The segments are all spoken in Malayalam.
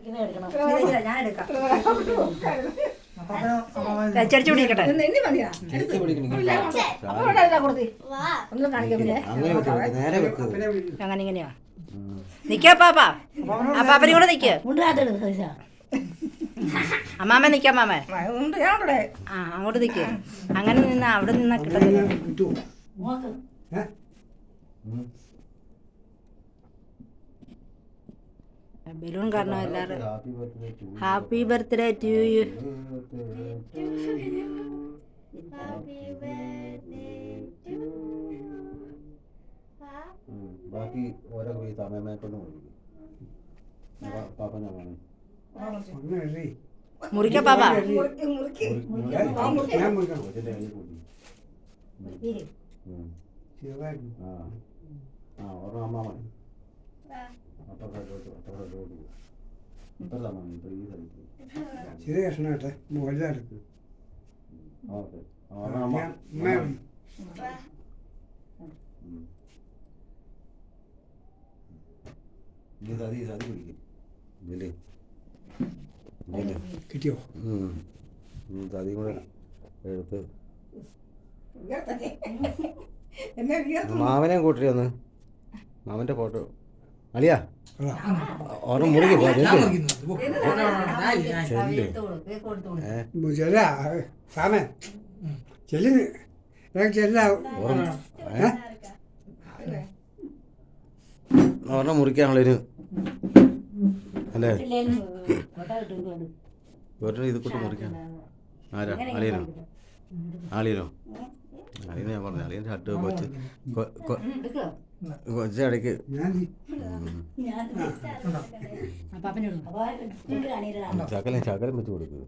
ഇങ്ങനെ എടുക്കണം. ഞാൻ എടുക്കാം. അങ്ങനെ വെക്ക് നേരെ വെക്ക്. അങ്ങനെ ഇങ്ങനെയാ. നിക്കാ പാപ്പാ അപ്പാപ്പനും കൂടെ നിക്ക്. അമ്മാമ്മ നിക്കാം ആ അങ്ങോട്ട് നിക്ക്. അങ്ങനെ നിന്ന് അവിടെ നിന്നാ കിട്ടത്തില്ല കിട്ടുമോ നോക്ക് ഏ ഉം. ബലൂൺ കാരണം എല്ലാവരും ഹാപ്പി ബർത്ത്ഡേ ടു യു ബാക്കി ഓരോ പോയി വേണം ഒന്ന് എഴുതി മുറിക്ക. പാപ്പ. മുറുക്കി മുറുക്കി. ഞാൻ ചെറിയ കഷ്ണം കേട്ടെ കിട്ടിയോ കൂടെ എടുത്ത് മാമനെ കൂട്ടിയൊന്ന് മാമന്റെ ഫോട്ടോ അളിയാ ഓർമ്മ മുറുകി ചെല്ല്. സാമേ ചെല്ലിന് ഞാൻ ചെല്ല. ഏ? മുറിക്കാനുള്ളൊരു അല്ലേ. ഒരു ഇത് കൂട്ടി മുറിക്കാൻ ആരാ? അളിയനോ? ആളിയനോ അളിയനെ? ഞാൻ പറഞ്ഞു അളിയൻ ഷർട്ട് കൊച്ച് കൊ- കൊ- എടുക്കോ? കൊച്ചിടയ്ക്ക് ഞാൻ ഞാൻ പാപ്പനോട് അപ്പൊ കൊണ്ട് കാണിയിട്ടാണ് ശകലം ശകലം വെച്ച് കൊടുക്കുക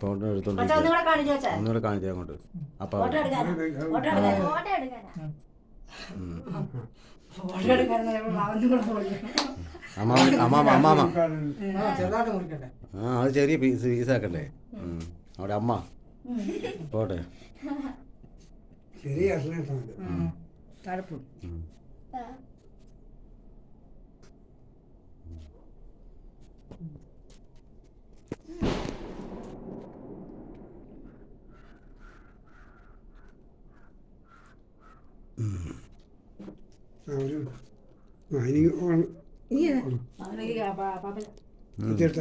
ഫോട്ടോ എടുത്തോണ്ട് കാണിച്ചു അങ്ങോട്ട്. അപ്പൊ അമ്മാമ ആ അത് ചെറിയ പീസ് പീസാക്കണ്ടേ. അവിടെ അമ്മ. പോട്ടെ. മതി. തഴപ്പും ഉം. ആ ഒരു ആ ഇനി ഓ- പാപ്പൻ ഇതെടുത്ത.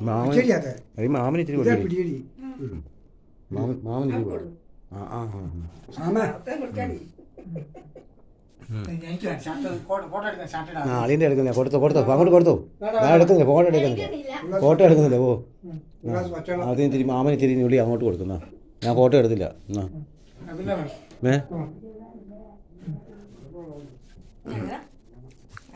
മാമൻ ശരിയാത്തെ. അത് മാമന് ഇച്ചിരി ഇതാ പിടിയടി. മാമൻ മാമൻ കൊടുക്കും ആ ആ ആ ആ. അളിയന്റെ എടുക്കുന്നില്ല. കൊടുത്തോ കൊടുത്തോ. അങ്ങോട്ട് കൊടുത്തോ. ഞാൻ എടുക്കുന്നില്ല. ഫോട്ടോ എടുക്കുന്നില്ല. ഫോട്ടോ എടുക്കുന്നില്ല. ഓ ആദ്യം തിരി മാമന് തിരി വിളി അങ്ങോട്ട് കൊടുക്കുന്ന ഞാൻ ഫോട്ടോ എടുത്തില്ല. എന്നാ. ഏ? ആ.